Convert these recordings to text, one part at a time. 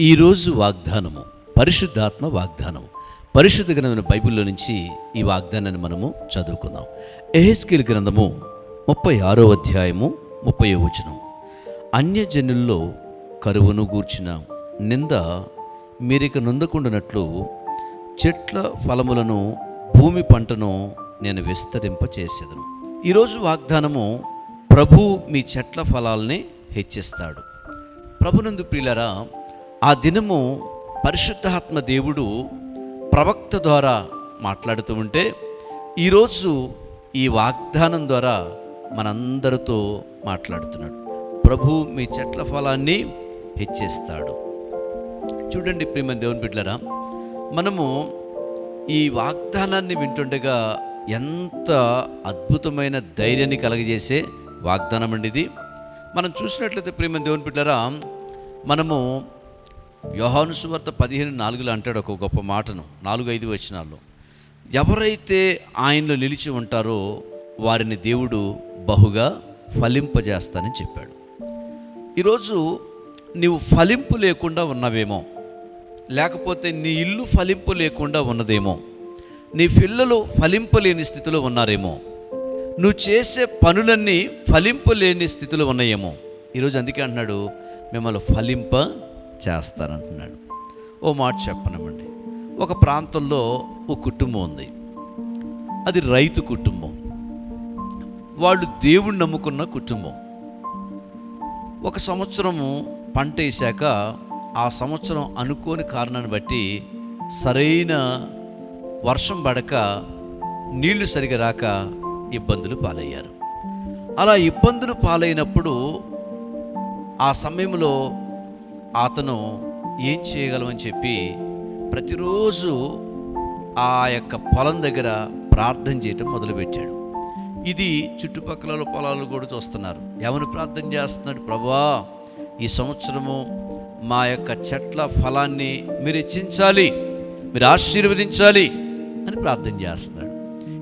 ఈరోజు వాగ్దానము పరిశుద్ధాత్మ వాగ్దానం పరిశుద్ధ గ్రంథమైన బైబిల్లో నుంచి ఈ వాగ్దానాన్ని మనము చదువుకుందాం. ఎహెస్కిల్ గ్రంథము ముప్పై ఆరో అధ్యాయము ముప్పై వచనం. అన్యజనుల్లో కరువును గూర్చిన నింద మీరిక నొందకుండానట్లు చెట్ల ఫలములను భూమి పంటను నేను విస్తరింపచేసేదను. ఈరోజు వాగ్దానము ప్రభు మీ చెట్ల ఫలాల్ని హెచ్చిస్తాడు. ప్రభునందు ప్రియులరా ఆ దినము పరిశుద్ధాత్మ దేవుడు ప్రవక్త ద్వారా మాట్లాడుతూ ఉంటే ఈరోజు ఈ వాగ్దానం ద్వారా మనందరితో మాట్లాడుతున్నాడు. ప్రభు మీ చెట్ల ఫలాన్ని హెచ్చిస్తాడు. చూడండి ప్రేమ దేవుని బిడ్డరా మనము ఈ వాగ్దానాన్ని వింటుండగా ఎంత అద్భుతమైన ధైర్యాన్ని కలగజేసే వాగ్దానం అండి ఇది. మనం చూసినట్లయితే ప్రేమ దేవుని బిడ్డరా మనము యోహాను సువార్త పదిహేను నాలుగులో అంటాడు ఒక గొప్ప మాటను నాలుగు ఐదు వచనాల్లో. ఎవరైతే ఆయనలో నిలిచి ఉంటారో వారిని దేవుడు బహుగా ఫలింపజేస్తానని చెప్పాడు. ఈరోజు నీవు ఫలింపు లేకుండా ఉన్నవేమో లేకపోతే నీ ఇల్లు ఫలింపు లేకుండా ఉన్నదేమో నీ పిల్లలు ఫలింపు లేని స్థితిలో ఉన్నారేమో నువ్వు చేసే పనులన్నీ ఫలింపు లేని స్థితిలో ఉన్నాయేమో. ఈరోజు అందుకే అంటున్నాడు మిమ్మల్ని ఫలింప చేస్తానంటున్నాడు. ఓ మాట చెప్పనమండి ఒక ప్రాంతంలో ఒక కుటుంబం ఉంది. అది రైతు కుటుంబం. వాళ్ళు దేవుణ్ణి నమ్ముకున్న కుటుంబం. ఒక సంవత్సరము పంట వేసాక ఆ సంవత్సరం అనుకోని కారణాన్ని బట్టి సరైన వర్షం పడక నీళ్ళు సరిగా రాక ఇబ్బందులు పాలయ్యారు. అలా ఇబ్బందులు పాలైనప్పుడు ఆ సమయంలో అతను ఏం చేయగలమని చెప్పి ప్రతిరోజు ఆ యొక్క పొలం దగ్గర ప్రార్థన చేయటం మొదలుపెట్టాడు. ఇది చుట్టుపక్కల పొలాలు కూడా చూస్తున్నారు. ఎవరు ప్రార్థన చేస్తున్నాడు? ప్రభా ఈ సంవత్సరము మా యొక్క చెట్ల ఫలాన్ని మీరు హెచ్చించాలి మీరు ఆశీర్వదించాలి అని ప్రార్థన చేస్తున్నాడు.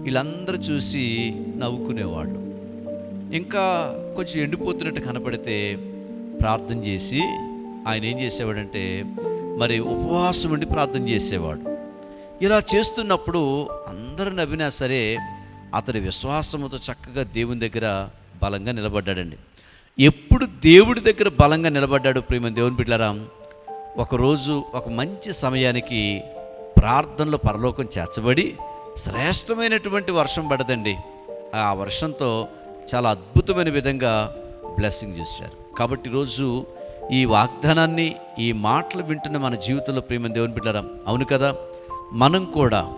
వీళ్ళందరూ చూసి నవ్వుకునేవాళ్ళు. ఇంకా కొంచెం ఎండిపోతున్నట్టు కనపడితే ప్రార్థన చేసి ఆయన ఏం చేసేవాడంటే మరి ఉపవాసం ఉండి ప్రార్థన చేసేవాడు. ఇలా చేస్తున్నప్పుడు అందరు నవ్వినా సరే అతడి విశ్వాసముతో చక్కగా దేవుని దగ్గర బలంగా నిలబడ్డాడండి. ఎప్పుడు దేవుడి దగ్గర బలంగా నిలబడ్డాడు ప్రేమ దేవుని బిడ్డలారా? ఒకరోజు ఒక మంచి సమయానికి ప్రార్థనలో పరలోకం చేర్చబడి శ్రేష్టమైనటువంటి వర్షం పడదండి. ఆ వర్షంతో చాలా అద్భుతమైన విధంగా బ్లెస్సింగ్ చేశారు. కాబట్టి రోజు ఈ వాగ్దానాన్ని ఈ మాటలు వింటున్న మన జీవితంలో ప్రేమ దేవుని బిడ్డరా అవును కదా? మనం కూడా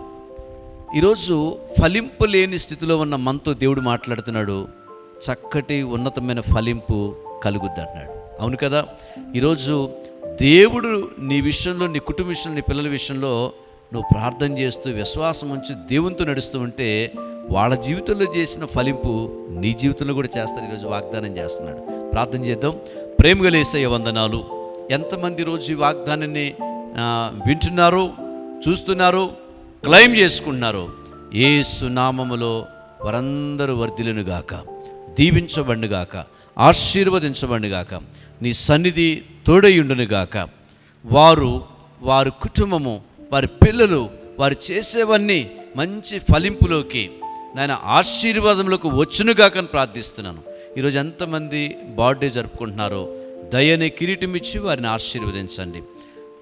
ఈరోజు ఫలింపు లేని స్థితిలో ఉన్న మనతో దేవుడు మాట్లాడుతున్నాడు. చక్కటి ఉన్నతమైన ఫలింపు కలుగుద్ది అవును కదా? ఈరోజు దేవుడు నీ విషయంలో నీ కుటుంబ విషయంలో నీ పిల్లల విషయంలో నువ్వు ప్రార్థన చేస్తూ విశ్వాసం ఉంచి దేవునితో నడుస్తూ ఉంటే వాళ్ళ జీవితంలో చేసిన ఫలింపు నీ జీవితంలో కూడా చేస్తారు ఈరోజు వాగ్దానం చేస్తున్నాడు. ప్రార్థన చేద్దాం. ప్రేమగా వందనాలు. ఎంతమంది రోజు ఈ వాగ్దానాన్ని వింటున్నారు చూస్తున్నారు క్లెయిమ్ చేసుకుంటున్నారు ఏ సునామములో వారందరూ వర్ధిలనుగాక దీవించబండుగాక ఆశీర్వదించబండుగాక నీ సన్నిధి తోడయుండునుగాక వారు వారి కుటుంబము వారి పిల్లలు వారు చేసేవన్నీ మంచి ఫలింపులోకి నేను ఆశీర్వాదంలోకి వచ్చునుగాకని ప్రార్థిస్తున్నాను. ఈరోజు ఎంతమంది బర్త్డే జరుపుకుంటున్నారో దయనే కిరీటం ఇచ్చి వారిని ఆశీర్వదించండి.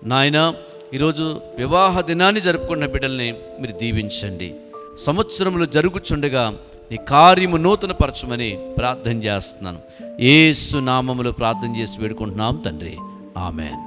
నాయన ఈరోజు వివాహ దినాన్ని జరుపుకుంటున్న బిడ్డల్ని మీరు దీవించండి. సంవత్సరంలో జరుగుచుండగా నీ కార్యము నూతన పరచమని ప్రార్థన చేస్తున్నాను. ఏసు నామములో ప్రార్థన చేసి వేడుకుంటున్నాం తండ్రి. ఆమెన్.